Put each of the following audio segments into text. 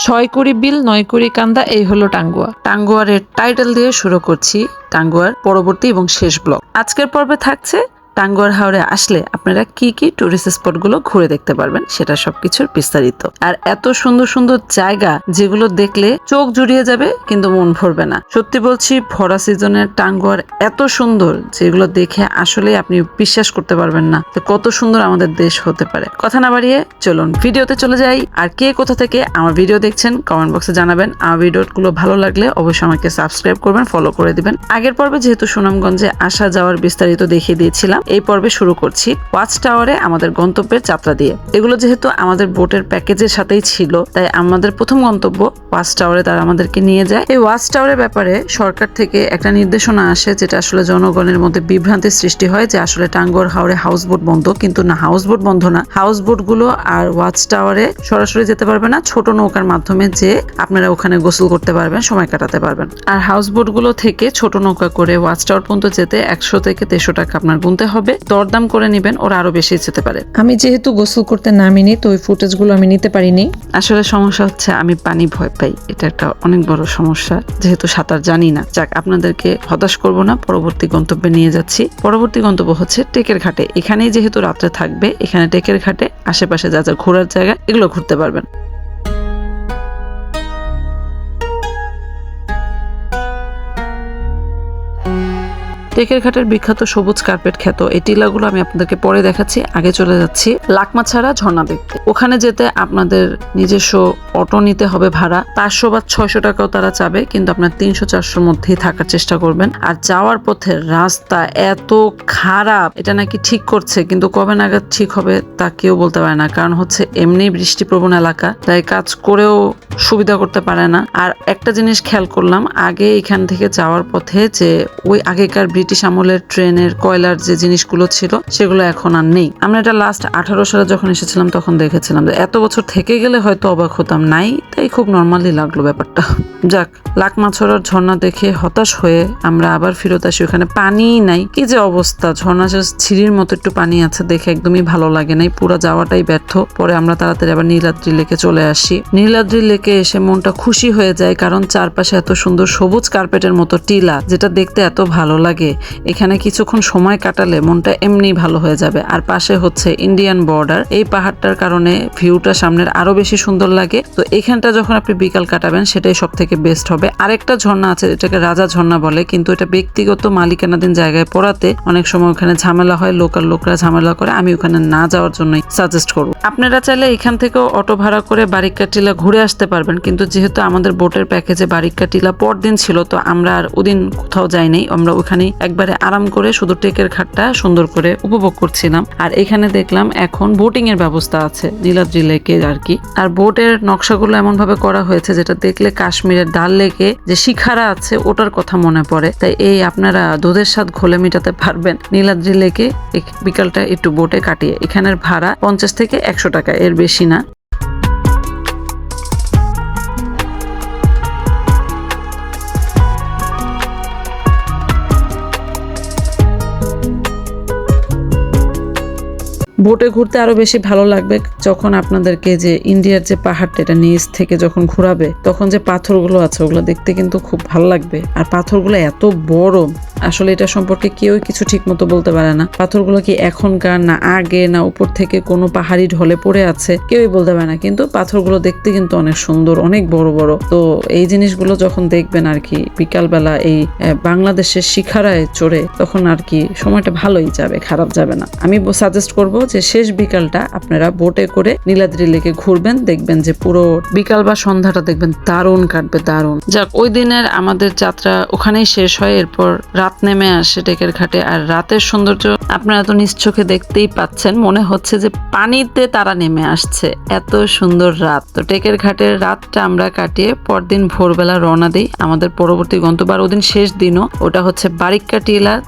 ছয় কুড়ি বিল, নয় কুড়ি কান্দা, এই হলো টাঙ্গুয়া। টাঙ্গুয়ারের টাইটেল দিয়ে শুরু করছি টাঙ্গুয়ার পরবর্তী এবং শেষ ব্লক আজকের পর্বে থাকছে টাঙ্গুয়ার হাওড়ে আসলে আপনারা কি কি টুরিস্ট স্পটগুলো ঘুরে দেখতে পারবেন সেটা সবকিছুর বিস্তারিত। আর এত সুন্দর সুন্দর জায়গা যেগুলো দেখলে চোখ জুড়িয়ে যাবে কিন্তু মন ভরবে না। সত্যি বলছি, ভরা সিজনের টাঙ্গুয়ার এত সুন্দর যেগুলো দেখে আসলে আপনি বিশ্বাস করতে পারবেন না কত সুন্দর আমাদের দেশ হতে পারে। কথা না বাড়িয়ে চলুন ভিডিওতে চলে যাই। আর কে কোথা থেকে আমার ভিডিও দেখছেন কমেন্ট বক্সে জানাবেন। আমার ভিডিওগুলো ভালো লাগলে অবশ্যই আমাকে সাবস্ক্রাইব করবেন ফলো করে দিবেন। আগের পর্বে যেহেতু সুনামগঞ্জে আসা যাওয়ার বিস্তারিত দেখিয়ে দিয়েছিলাম এই পর্বে শুরু করছি ওয়াচ টাওয়ারে আমাদের গন্তব্যের যাত্রা দিয়ে। এগুলো যেহেতু আমাদের বোটের প্যাকেজের সাথেই ছিল, তাই আমাদের প্রথম গন্তব্য ওয়াচ টাওয়ারে তারা আমাদেরকে নিয়ে যায়। এই ওয়াচ টাওয়ারের ব্যাপারে সরকার থেকে একটা নির্দেশনা আসে, যেটা আসলে জনগণের মধ্যে বিভ্রান্তির সৃষ্টি হয়, যে আসলে টাঙ্গর হাওড়ে হাউস বোট বন্ধ। কিন্তু না হাউস বোট বন্ধ না। হাউস বোটগুলো আর ওয়াচ টাওয়ারে সরাসরি যেতে পারবে না, ছোট নৌকার মাধ্যমে যে আপনারা ওখানে গোসল করতে পারবেন, সময় কাটাতে পারবেন। আর হাউস বোটগুলো থেকে ছোট নৌকা করে ওয়াচ টাওয়ার পর্যন্ত যেতে একশো থেকে দেড়শো টাকা আপনার গুনতে হবে দরদাম করে নেবেন ওরা আরও বেশি যেতে পারে। আমি যেহেতু গোসল করতে নামিনি তো ওই ফুটেজগুলো আমি নিতে পারিনি। আসলে সমস্যা হচ্ছে আমি পানি ভয় পাই। এটা একটা অনেক বড় সমস্যা যেহেতু সাঁতার জানি না। যাক আপনাদেরকে হতাশ করব না পরবর্তী গন্তব্যে নিয়ে যাচ্ছি। পরবর্তী গন্তব্য হচ্ছে টেকের ঘাটে। এখানেই যেহেতু রাত্রে থাকবে এখানে টেকের ঘাটে আশেপাশে যা যা ঘোরার জায়গা এগুলো ঘুরতে পারবেন। টেকের ঘাটের বিখ্যাত সবুজ কার্পেট খ্যাত এই টিলাগুলো আমি আপনাদেরকে পরে দেখাচ্ছি, আগে চলে যাচ্ছি লাকমাছাড়া ঝর্ণা দেখতে। ওখানে যেতে আপনাদের নিজস্ব অটো নিতে হবে ভাড়া, পাঁচশো বা ছয়শো টাকাও তারা চাবে, কিন্তু আপনার তিনশো চারশোর মধ্যেই থাকার চেষ্টা করবেন। আর যাওয়ার পথে রাস্তা এত খারাপ, এটা নাকি ঠিক করছে, কিন্তু কবে নাগাদ ঠিক হবে তা কেউ বলতে পারে না, কারণ হচ্ছে এমনি বৃষ্টিপ্রবণ এলাকা, তাই কাজ করেও সুবিধা করতে পারে না। আর একটা জিনিস খেয়াল করলাম, আগে এখান থেকে যাওয়ার পথে যে ওই আগেকার ব্রিটিশ আমলের ট্রেনের কয়লার যে জিনিসগুলো ছিল, সেগুলো এখন আর নেই। আমরা এটা লাস্ট আঠারো সালে যখন এসেছিলাম, তখন দেখেছিলাম যে এত বছর থেকে গেলে হয়তো অবাক হতাম। নাই, তাই খুব নর্মালি লাগল ব্যাপারটা। যাক, লাখ মাছড়ার ঝর্ণা দেখে হতাশ হয়ে আমরা আবার ফেরত আসি। ওখানে পানি নাই। কি যে অবস্থা, ঝর্ণা ছিঁড়ির মতো একটু পানি আছে, দেখে একদমই ভালো লাগে নাই। পুরো যাওয়াটাই ব্যর্থ। পরে আমরা তাড়াতাড়ি আবার নীলাদ্রি লেকে চলে আসি। নীলাদ্রি লেকে এসে মনটা খুশি হয়ে যায়, কারণ চারপাশে এত সুন্দর সবুজ কার্পেটের মতো টিলা, যেটা দেখতে এত ভালো লাগে। এখানে কিছুক্ষণ সময় কাটালে মনটা এমনি ভালো হয়ে যাবে। আর পাশে হচ্ছে ইন্ডিয়ান বর্ডার এই পাহাড়টার কারণে ভিউটা সামনের আরও বেশি সুন্দর লাগে। তো এখানটা যখন আপনি বিকাল কাটাবেন, সেটাই সব থেকে বেস্ট হবে। আরেকটা ঝর্ণা আছে, এটাকে রাজা ঝর্ণা বলে, কিন্তু এটা ব্যক্তিগত মালিকানাধীন জায়গায় পড়াতে অনেক সময় ওখানে ঝামেলা হয় লোকাল লোকরা ঝামেলা করে। আমি ওখানে না যাওয়ার জন্যই সাজেস্ট করব। আপনারা চাইলে এখান থেকেও অটো ভাড়া করে বারিক্কা টিলা ঘুরে আসতে পারবেন, কিন্তু যেহেতু আমাদের বোটের প্যাকেজে বারিক্কা টিলা পরদিন ছিল, তো আমরা আর ওদিন কোথাও যাইনি। আমরা ওখানে একবারে আরাম করে শুধু টেকের ঘাটটা সুন্দর করে উপভোগ করছিলাম। আর এখানে দেখলাম এখন বোটিং এর ব্যবস্থা আছে নীলাদ্রি লেকে আর কি। আর বোটের নকশাগুলো এমন ভাবে করা হয়েছে যেটা দেখলে কাশ্মীরের ডাল লেকে যে শিখারা আছে ওটার কথা মনে পড়ে। তাই এই আপনারা দুধের স্বাদ ঘোলে মেটাতে পারবেন। নীলাদ্রি লেকে বিকালটা একটু বোটে কাটিয়ে। এখানের ভাড়া পঞ্চাশ থেকে একশো টাকা, এর বেশি না। বোটে ঘুরতে আরও বেশি ভালো লাগবে যখন আপনাদেরকে যে ইন্ডিয়ার যে পাহাড়টা এটা নিচ থেকে যখন ঘুরাবে, তখন যে পাথরগুলো আছে ওগুলো দেখতে কিন্তু খুব ভালো লাগবে। আর পাথরগুলো এত বড় আসলে এটা সম্পর্কে কেউ কিছু ঠিক মতো বলতে পারে না। পাথরগুলো কি এখনকার না আগে না উপর থেকে কোনো পাহাড়ি ঢলে পড়ে আছে, কেউই বলতে পারে না। কিন্তু পাথরগুলো দেখতে কিন্তু অনেক সুন্দর, অনেক বড় বড়। তো এই জিনিসগুলো যখন দেখবেন আর কি বিকালবেলা এই বাংলাদেশের শিখারায় চড়ে, তখন আর কি সময়টা ভালোই যাবে, খারাপ যাবে না। আমি সাজেস্ট করব যে শেষ বিকালটা আপনারা বোটে করে নীলাদ্রি লেকে ঘুরবেন, দেখবেন যে পুরো বিকাল বা সন্ধ্যাটা দেখবেন দারুণ কাটবে, দারুণ। যাক, ওই দিনের আমাদের যাত্রা ওখানেই শেষ হয়, এরপর রাত নেমে আসে টেকের ঘাটে, আর রাতের সৌন্দর্য আপনারা তো নিজ চোখে দেখতেই পাচ্ছেন, মনে হচ্ছে যে পানিতে তারা নেমে আসছে। এত সুন্দর রাত। তো টেকের ঘাটের রাতটা আমরা কাটিয়ে পরদিন ভোরবেলা রওনা দিই আমাদের পরবর্তী গন্তব্য, আর ওদিন শেষ দিনও। ওটা হচ্ছে বারিক্কা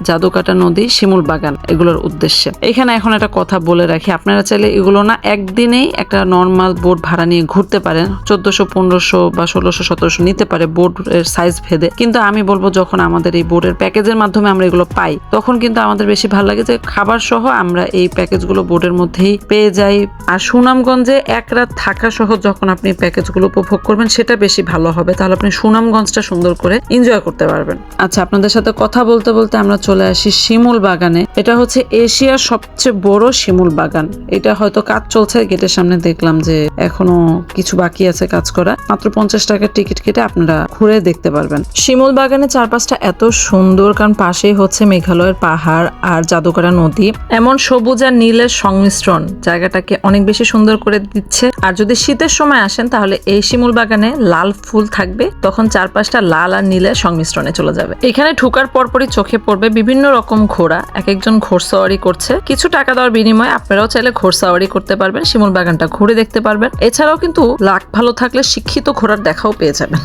জাদুকাটা নদী, শিমুল বাগান এগুলোর উদ্দেশ্যে। এখানে এখন একটা কথা বলে রাখি, আপনারা চাইলে এগুলো না একদিনেই একটা নর্মাল বোট ভাড়া নিয়ে ঘুরতে পারেন। চোদ্দশো, পনেরোশো বা ষোলোশো, সতেরোশো নিতে পারে বোটের সাইজ ভেদে। কিন্তু আমি বলব যখন আমাদের এই বোটের প্যাকেজের প্যাকেজের মাধ্যমে আমরা এগুলো পাই। তখন কিন্তু আমাদের বেশি ভালো লাগে যে খাবার সহ আমরা এই প্যাকেজগুলো বোটের মধ্যেই পেয়ে যাই। আর সুনামগঞ্জে এক রাত থাকা সহ যখন আপনি প্যাকেজগুলো উপভোগ করবেন, সেটা বেশি ভালো হবে। তাহলে আপনি সুনামগঞ্জটা সুন্দর করে এনজয় করতে পারবেন। আচ্ছা আপনাদের সাথে কথা বলতে বলতে আমরা চলে আসি শিমুল বাগানে। এটা হচ্ছে এশিয়ার সবচেয়ে বড় শিমুল বাগান। এটা হয়তো কাজ চলছে, গেটের সামনে দেখলাম যে এখনও কিছু বাকি আছে কাজ করা। মাত্র পঞ্চাশ টাকার টিকিট কেটে আপনারা ঘুরে দেখতে পারবেন। শিমুল বাগানের চারপাশটা এত সুন্দর কারণ পাশেই হচ্ছে মেঘালয়ের পাহাড় আর জাদুকরা নদী। এমন সবুজ আর নীলের সংমিশ্রণ জায়গাটাকে অনেক বেশি সুন্দর করে দিচ্ছে। আর যদি শীতের সময় আসেন তাহলে এই শিমুল বাগানে লাল ফুল থাকবে। তখন চারপাশটা লাল আর নীলের সংমিশ্রণে চলে যাবে। এখানে ঢুকার পরপরই চোখে পড়বে বিভিন্ন রকম ঘোড়া। এক একজন ঘোড়সাওয়ারি করছে। কিছু টাকা দেওয়ার বিনিময়ে আপনারাও চাইলে ঘোড়সাওয়ারি করতে পারবেন শিমুল বাগানটা ঘুরে দেখতে পারবেন। এছাড়াও কিন্তু লাখ ভালো থাকলে শিক্ষিত ঘোড়ার দেখাও পেয়ে যাবেন।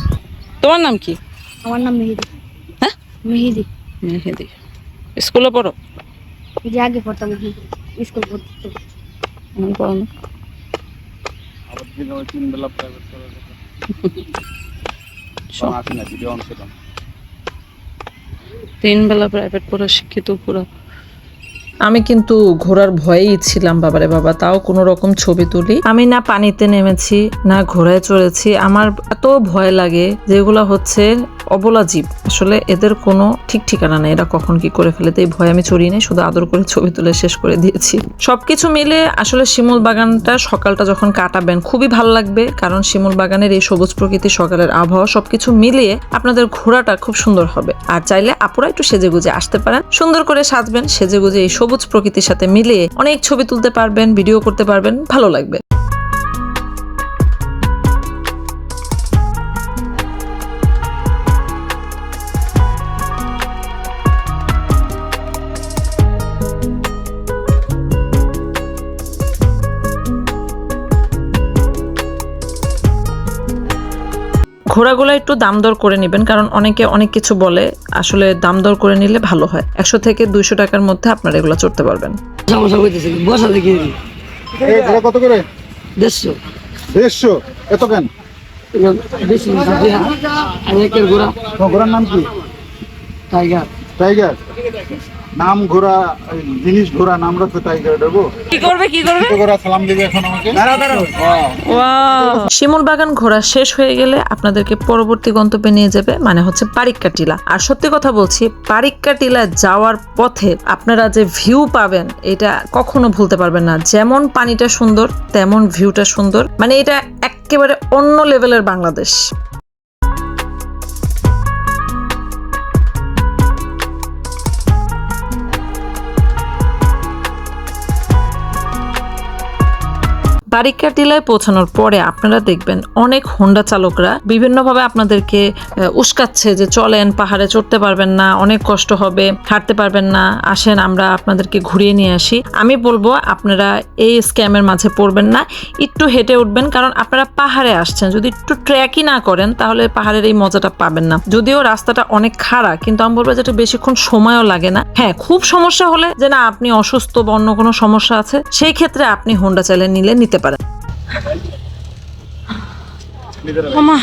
তোমার নাম কি? আমার নাম মেহেদি। হ্যাঁ? মেহেদি। মেহেদি স্কুলে পড়ো? যে আগে পড়তাম স্কুল পড়তে এখন পড়ো না। আবার দিনে ওই তিন বেলা প্রাইভেট পড়া শিক্ষিত ঘোরা আমি কিন্তু ঘোড়ার ভয়েই ছিলাম বাবারে বাবা তাও কোনো রকম ছবি তুলি। আমি না পানিতে নেমেছি না ঘোড়ায় চড়েছি আমার এত ভয় লাগে যেগুলো হচ্ছে অবলা জীব। আসলে এদের কোনো ঠিক ঠিকানা নেই। এরা কখন কি করে ফেলে তো এই ভয় আমি চড়িয়ে নেই, শুধু আদর করে ছবি তুলে শেষ করে দিয়েছি। সবকিছু মিলে আসলে শিমুল বাগানটা সকালটা যখন কাটাবেন খুবই ভালো লাগবে, কারণ শিমুল বাগানের এই সবুজ প্রকৃতি সকালের আবহাওয়া সবকিছু মিলিয়ে আপনাদের ঘোরাটা খুব সুন্দর হবে। আর চাইলে আপুরা একটু সেজে গুজে আসতে পারেন। সুন্দর করে সাজবেন সেজে গুজে এই সবুজ প্রকৃতির সাথে মিলিয়ে অনেক ছবি তুলতে পারবেন, ভিডিও করতে পারবেন, ভালো লাগবে। ঘোড়াগুলো একটু দাম দর করে নেবেন কারণ অনেকে অনেক কিছু বলে আসলে দাম দর করে নিলে ভালো হয়। একশো থেকে দুইশো টাকার মধ্যে আপনারা এগুলো চড়তে পারবেন। সমস্যা হইতেছে বসা দেখি ঘোড়া কত করে? দেড়শো। দেড়শো? এত কেন? বেশি আর একের ঘোড়া? ঘোড়ার নাম কি? টাইগার। টাইগার? নাম ঘোড়া এই জিনিস ঘোড়া নাম রাখছে টাইগার দেবো। কি করবে কি করবে? সালাম দিবে এখন আমাকে? শিমুল বাগান ঘোরা শেষ হয়ে গেলে আপনাদেরকে পরবর্তী গন্তব্যে নিয়ে যাবে মানে হচ্ছে পারিক্কা টিলা। আর সত্যি কথা বলছি পারিক্কা টিলা যাওয়ার পথে আপনারা যে ভিউ পাবেন এটা কখনো ভুলতে পারবেন না। যেমন পানিটা সুন্দর তেমন ভিউটা সুন্দর। মানে এটা একেবারে অন্য লেভেলের বাংলাদেশ। বারিকা টিলায় পৌঁছানোর পরে আপনারা দেখবেন অনেক হোন্ডা চালকরা বিভিন্নভাবে আপনাদেরকে উস্কাচ্ছে যে চলেন, পাহাড়ে চড়তে পারবেন না, অনেক কষ্ট হবে, হাঁটতে পারবেন না, আসেন আমরা আপনাদেরকে ঘুরিয়ে নিয়ে আসি। আমি বলব আপনারা এই স্ক্যামের মাঝে পড়বেন না, একটু হেঁটে উঠবেন, কারণ আপনারা পাহাড়ে আসছেন। যদি একটু ট্র্যাকই না করেন, তাহলে পাহাড়ের এই মজাটা পাবেন না। যদিও রাস্তাটা অনেক খাড়া, কিন্তু আমি বলব যেটা বেশিক্ষণ সময়ও লাগে না। হ্যাঁ খুব সমস্যা হলে যে না, আপনি অসুস্থ বা অন্য কোনো সমস্যা আছে, সেই ক্ষেত্রে আপনি হোন্ডা চাইলে নিলে নিতে পারেন মামা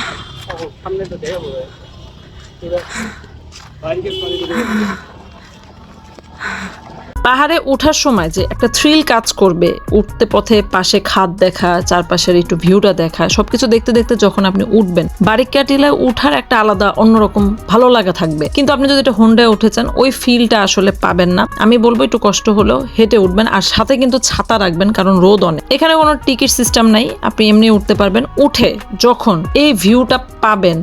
পাহাড়ে ওঠার সময় যে একটা থ্রিল কাজ করবে, উঠতে পথে পাশে খাদ দেখা, চারপাশের একটু ভিউটা দেখা, সবকিছু দেখতে দেখতে যখন আপনি উঠবেন বারিকা টিলায় উঠার একটা আলাদা, অন্যরকম ভালো লাগা থাকবে। কিন্তু আপনি যদি এটা হোন্ডায় উঠেছেন ওই ফিলটা আসলে পাবেন না। আমি বলব একটু কষ্ট হলেও হেঁটে উঠবেন আর সাথে কিন্তু ছাতা রাখবেন, কারণ রোদ অনেক। এখানে কোনো টিকিট সিস্টেম নাই, আপনি এমনি উঠতে পারবেন। উঠে যখন এই ভিউটা পাবেন,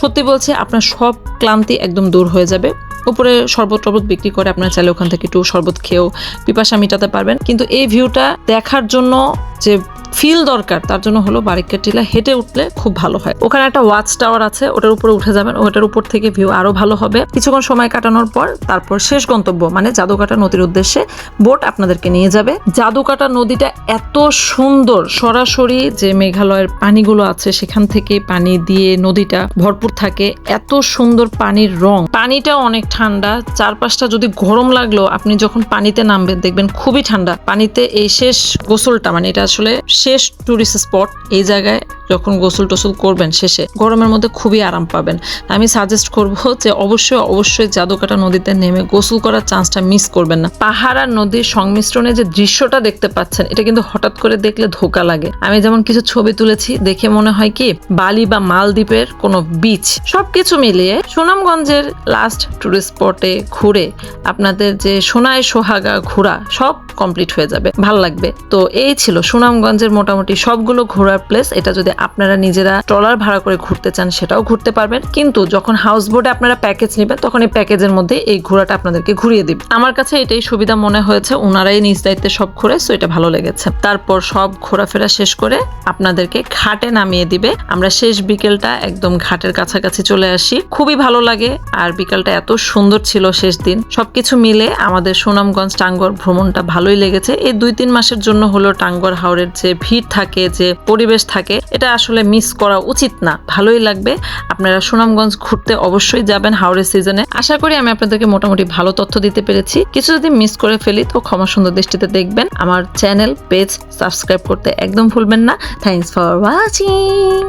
সত্যি বলছি আপনার সব ক্লান্তি একদম দূর হয়ে যাবে। উপরে শরবত টরবত বিক্রি করে আপনারা চাইলে ওখান থেকে একটু শরবত খেয়েও পিপাসা মেটাতে পারবেন। কিন্তু এই ভিউটা দেখার জন্য যে ফিল দরকার, তার জন্য হলো বারিকা টিলা হেঁটে উঠলে খুব ভালো হয়। ওখানে একটা ওয়াচ টাওয়ার আছে, ওটার উপরে উঠে যাবেন, ওটার উপর থেকে ভিউ আরও ভালো হবে। কিছুক্ষণ সময় কাটানোর পর তারপর শেষ গন্তব্য মানে জাদুকাটা নদীর উদ্দেশ্যে বোট আপনাদেরকে নিয়ে যাবে। জাদুকাটা নদীটা এত সুন্দর, সরাসরি যে মেঘালয়ের পানিগুলো আছে সেখান থেকে পানি দিয়ে নদীটা ভরপুর থাকে, এত সুন্দর পানির রং। পানিটা অনেক ঠান্ডা, চারপাশটা যদি গরম লাগল, আপনি যখন পানিতে নামবেন দেখবেন খুবই ঠান্ডা। পানিতে এই শেষ গোসলটা মানে এটা আসলে শেষ টুরিস্ট স্পট এই জায়গায় যখন গোসল টোসল করবেন শেষে, গরমের মধ্যে খুবই আরাম পাবেন। আমি সাজেস্ট করব যে অবশ্যই অবশ্যই জাদুকাটা নদীতে নেমে গোসল করার চান্সটা মিস করবেন না। পাহাড় আর নদীর সংমিশ্রণে যে দৃশ্যটা দেখতে পাচ্ছেন, এটা কিন্তু হঠাৎ করে দেখলে ধোকা লাগে। আমি যেমন কিছু ছবি তুলেছি, দেখে মনে হয় কি, বালি বা মালদ্বীপের কোনো বিচ সবকিছু মিলিয়ে সুনামগঞ্জের লাস্ট টুরিস্ট স্পটে ঘুরে আপনাদের যে সোনায় সোহাগা ঘোরা, সব কমপ্লিট হয়ে যাবে, ভালো লাগবে। তো এই ছিল সুনামগঞ্জের মোটামুটি সবগুলো ঘোরার প্লেস এটা যদি আপনারা নিজেরা ট্রলার ভাড়া করে ঘুরতে চান সেটাও ঘুরতে পারবেন। কিন্তু যখন হাউস বোটে আপনারা প্যাকেজ নেবেন, তখন এই প্যাকেজের মধ্যে এই ঘোরাটা আপনাদেরকে ঘুরিয়ে দিবে। আমার কাছে এটাই সুবিধা মনে হয়েছে ওনারাই নিজ দায়িত্বে সব ঘুরে সো এটা ভালো লেগেছে। তারপর সব ঘোরাফেরা শেষ করে আপনাদেরকে ঘাটে নামিয়ে দিবে। আমরা শেষ বিকেলটা একদম ঘাটের কাছাকাছি চলে আসি। খুবই ভালো লাগে, আর বিকালটা এত সুন্দর ছিল শেষ দিন। সবকিছু মিলে আমাদের সুনামগঞ্জ টাঙ্গর ভ্রমণটা ভালোই লেগেছে। এই দুই তিন মাসের জন্য হলো টাঙ্গর হাওড়ের যে ভিড় থাকে, যে পরিবেশ থাকে এটা আসলে মিস করা উচিত না। ভালোই লাগবে। আপনারা সুনামগঞ্জ ঘুরতে অবশ্যই যাবেন হাওড়ের সিজনে আশা করি আমি আপনাদেরকে মোটামুটি ভালো তথ্য দিতে পেরেছি। কিছু যদি মিস করে ফেলি, তো ক্ষমা সুন্দর দৃষ্টিতে দেখবেন। আমার চ্যানেল পেজ সাবস্ক্রাইব করতে একদম ভুলবেন না। Thanks for watching